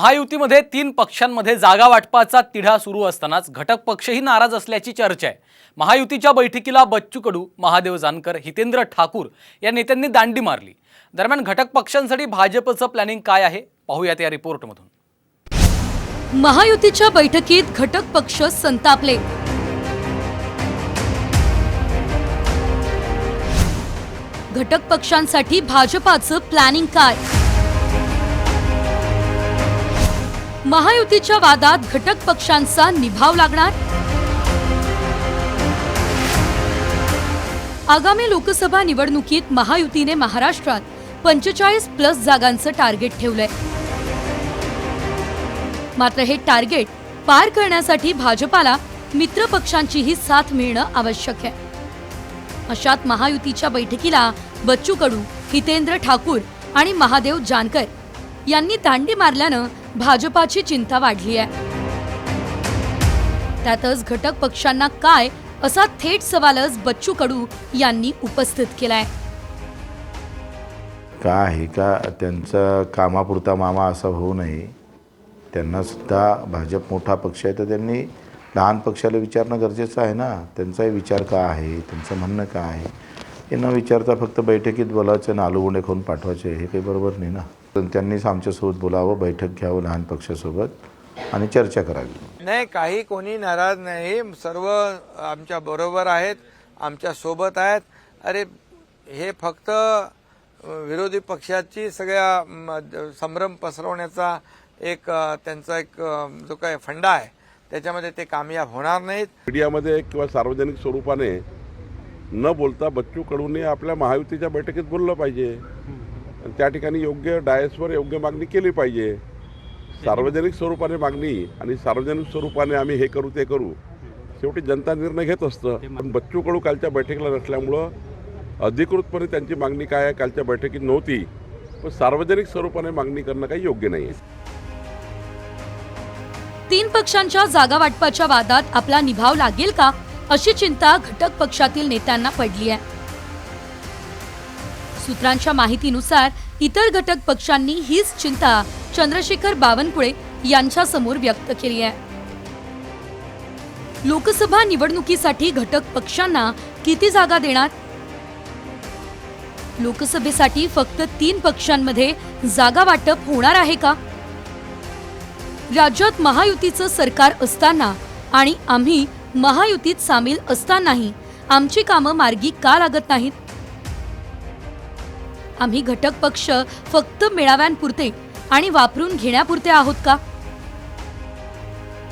महायुतीमध्ये तीन पक्षांमध्ये जागा वाटपाचा तिढा सुरू असतानाच घटक पक्षही नाराज असल्याची चर्चा आहे. महायुतीच्या बैठकीला बच्चू कडू महादेव जानकर हितेंद्र ठाकूर या नेत्यांनी दांडी मारली. दरम्यान घटक पक्षांसाठी भाजपचं प्लॅनिंग काय आहे? पाहूयात या रिपोर्टमधून. महायुतीच्या बैठकीत घटक पक्ष संतापले. घटक पक्षांसाठी भाजपाचं प्लॅनिंग काय? महायुतीच्या वादात घटक पक्षांचा निभाव लागणार? आगामी लोकसभा निवडणुकीत महायुतीने महाराष्ट्रात पंचेचाळीस प्लस जागांचं टार्गेट ठेवलंय. मात्र हे टार्गेट पार करण्यासाठी भाजपाला मित्र पक्षांचीही साथ मिळणं आवश्यक आहे. अशात महायुतीच्या बैठकीला बच्चू कडू हितेंद्र ठाकूर आणि महादेव जानकर यांनी दांडी मारल्यानं भाजपाची चिंता वाढली आहे. त्यातच घटक पक्षांना काय असा थेट सवालच बच्चू कडू यांनी उपस्थित केलाय. का आहे का त्यांचा कामापुरता मामा असा होऊ नये त्यांना सुद्धा भाजप मोठा पक्ष आहे तर त्यांनी लहान पक्षाला विचारणं गरजेचं आहे ना? त्यांचाही विचार का आहे? त्यांचं म्हणणं का आहे? हे न विचारता फक्त बैठकीत बोलायचं आणि आलूगुंडे खाऊन पाठवायचे हे काही बरोबर नाही ना? त्यांनीच आमच्यासोबत बोलावं बैठक घ्यावं लहान पक्षासोबत आणि चर्चा करावी. नाही काही कोणी नाराज नाही. सर्व आमच्या बरोबर आहेत आमच्यासोबत आहेत. अरे हे फक्त विरोधी पक्षाची सगळ्या संभ्रम पसरवण्याचा एक त्यांचा एक जो काय फंडा आहे त्याच्यामध्ये ते कामयाब होणार नाहीत. मीडियामध्ये किंवा सार्वजनिक स्वरूपाने न बोलता बच्चू कडूने आपल्या महायुतीच्या बैठकीत बोललं पाहिजे. त्या ठिकाणी योग्य डायसवर योग्य मागणी केली पाहिजे. सार्वजनिक स्वरूपाने मागणी आणि सार्वजनिक स्वरूपाने आम्ही हे करू ते करू. शेवटी जनता निर्णय घेत असतं. पण बच्चू कडू कालच्या बैठकीला नसल्यामुळं अधिकृतपणे त्यांची मागणी काय आहे? कालच्या बैठकीत नव्हती. पण सार्वजनिक स्वरूपाने मागणी करणं काही योग्य नाही तीन पक्षांच्या जागा वाटपाच्या वादात आपला निभाव लागेल का? अशी चिंता घटक पक्षातील नेत्यांना पडली आहे सूत्रांच्या माहितीनुसार इतर घटक पक्षांनी हीच चिंता चंद्रशेखर बावनकुळे यांच्यासमोर व्यक्त केली आहे. लोकसभा निवडणुकीसाठी घटक पक्षांना किती जागा देणार? लोकसभेसाठी फक्त तीन पक्षांमध्ये जागा वाटप होणार आहे का? राज्यात महायुतीचं सरकार असताना आणि आम्ही महायुतीत सामील असतानाही आमची कामं मार्गी का लागत नाहीत? आम्ही घटक पक्ष फक्त मेळाव्यांपुरते आणि वापरून घेण्यापुरते आहोत का?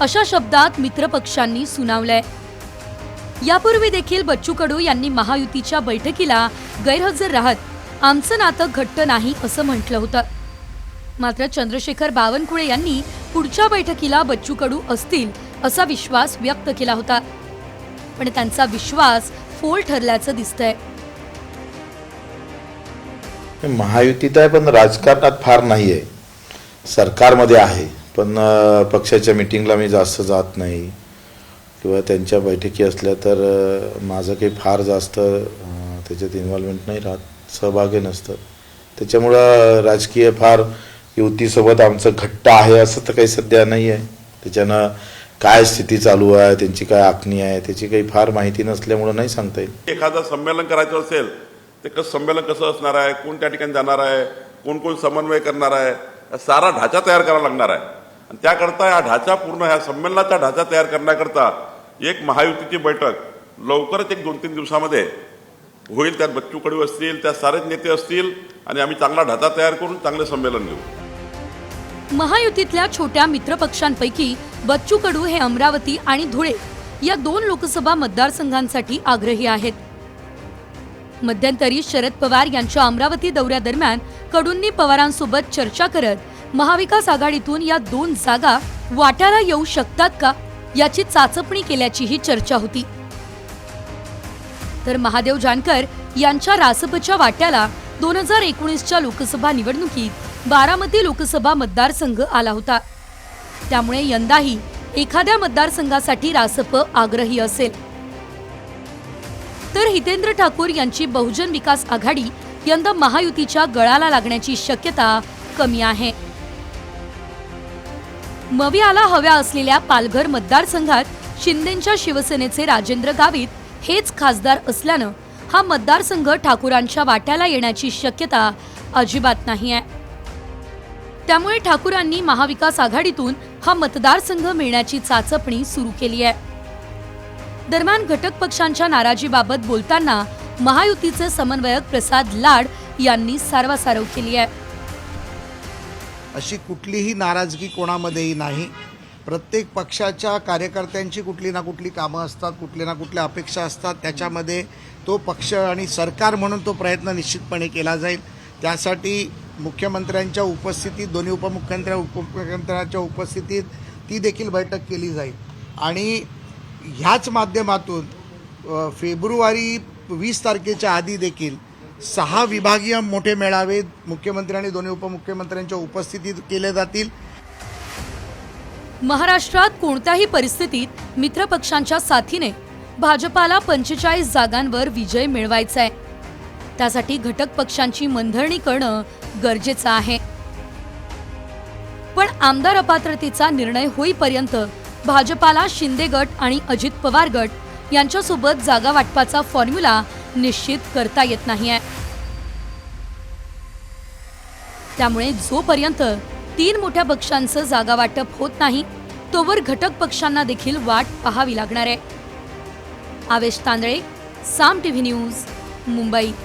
अशा शब्दात मित्रपक्षांनी सुनावलंय. यापूर्वी देखील बच्चू कडू यांनी महायुतीच्या बैठकीला गैरहजर राहत आमचं नातं घट्ट नाही असं म्हटलं होतं. मात्र चंद्रशेखर बावनकुळे यांनी पुढच्या बैठकीला बच्चू कडू असतील असा विश्वास व्यक्त केला होता. पण त्यांचा विश्वास फोल ठरल्याचं दिसतंय. महायुतीत आहे पण राजकारणात फार नाही आहे सरकारमध्ये आहे पण पक्षाच्या मिटिंगला मी जास्त जात नाही. किंवा त्यांच्या बैठकी असल्या तर माझं काही फार जास्त त्याच्यात इन्व्हॉल्वमेंट नाही राहत. सहभागी नसतं. त्याच्यामुळं राजकीय फार युतीसोबत आमचं घट्ट आहे असं तर काही सध्या नाही आहे त्याच्यानं काय स्थिती चालू आहे त्यांची काय आखणी आहे त्याची काही फार माहिती नसल्यामुळं नाही सांगता येईल एखादं संमेलन करायचं असेल ते कसं संमेलन कसं असणार आहे? कोण त्या ठिकाणी जाणार आहे? कोण कोण समन्वय करणार आहे? सारा ढाचा तयार करावा लागणार आहे. आणि त्याकरता हा ढाचा पूर्ण ह्या संमेलनाचा ढाचा तयार करण्याकरता एक महायुतीची बैठक लवकरच एक दोन तीन दिवसामध्ये होईल. त्यात बच्चू कडू असतील त्यात सारेच नेते असतील आणि आम्ही चांगला ढाचा तयार करून चांगले संमेलन घेऊ. महायुतीतल्या छोट्या मित्रपक्षांपैकी बच्चू कडू हे अमरावती आणि धुळे या दोन लोकसभा मतदारसंघांसाठी आग्रही आहेत. मध्यंतरी शरद पवार यांच्या अमरावती दौऱ्यादरम्यान कडूंनी पवारांसोबत चर्चा करत महाविकास आघाडीतून या दोन जागा वाट्याला येऊ शकतात का याची चाचपणी केल्याचीही चर्चा होती. तर महादेव जानकर यांच्या रासपच्या वाट्याला दोन हजार एकोणीसच्या लोकसभा निवडणुकीत बारामती लोकसभा मतदारसंघ आला होता. त्यामुळे यंदाही एखाद्या मतदारसंघासाठी रासप आग्रही असेल. तर हितेंद्र ठाकूर यांची बहुजन विकास आघाडी यंदा महायुतीच्या गळाला लागण्याची शक्यता कमी आहे. मवियाला हव्या असलेल्या पालघर मतदारसंघात शिंदेच्या शिवसेनेचे राजेंद्र गावित हेच खासदार असल्यानं हा मतदारसंघ ठाकूरांच्या वाट्याला येण्याची शक्यता अजिबात नाही आहे. त्यामुळे ठाकूरांनी महाविकास आघाडीतून हा मतदारसंघ मिळण्याची चाचपणी सुरू केली आहे. दरम्यान घटक पक्षांच्या नाराजीबाबत बोलताना महायुतीचे समन्वयक प्रसाद लाड यांनी सारवासारव केली आहे. अशी कुठलीही नाराजगी कोणामध्येही नाही. प्रत्येक पक्षाच्या कार्यकर्त्यांची कुठली ना कुठली कामं असतात कुठल्या ना कुठल्या अपेक्षा असतात. त्याच्यामध्ये तो पक्ष आणि सरकार म्हणून तो प्रयत्न निश्चितपणे केला जाईल. त्यासाठी मुख्यमंत्र्यांच्या उपस्थितीत दोन्ही उपमुख्यमंत्र्या उपमुख्यमंत्र्यांच्या उपस्थितीत ती देखील बैठक केली जाईल. आणि ह्याच माध्यमातून फेब्रुवारी वीस तारखेच्या आधी देखील सहा विभागीय मोठे मेळावे मुख्यमंत्री आणि दोन्ही उपमुख्यमंत्र्यांच्या उपस्थितीत केले जातील. महाराष्ट्रात कोणत्याही परिस्थितीत मित्रपक्षांच्या साथीने भाजपाला पंचेचाळीस जागांवर विजय मिळवायचा आहे त्यासाठी घटक पक्षांची मंधरणी करणं गरजेचं आहे. पण आमदार अपात्रतेचा निर्णय होईपर्यंत भाजपाला शिंदे गट आणि अजित पवार गट यांच्यासोबत जागा वाटपाचा फॉर्म्युला निश्चित करता येत नाही आहे. त्यामुळे जोपर्यंत तीन मोठ्या पक्षांचं जागा वाटप होत नाही तोवर घटक पक्षांना देखील वाट पाहावी लागणार आहे. Avesh Tandale Saam TV news Mumbai.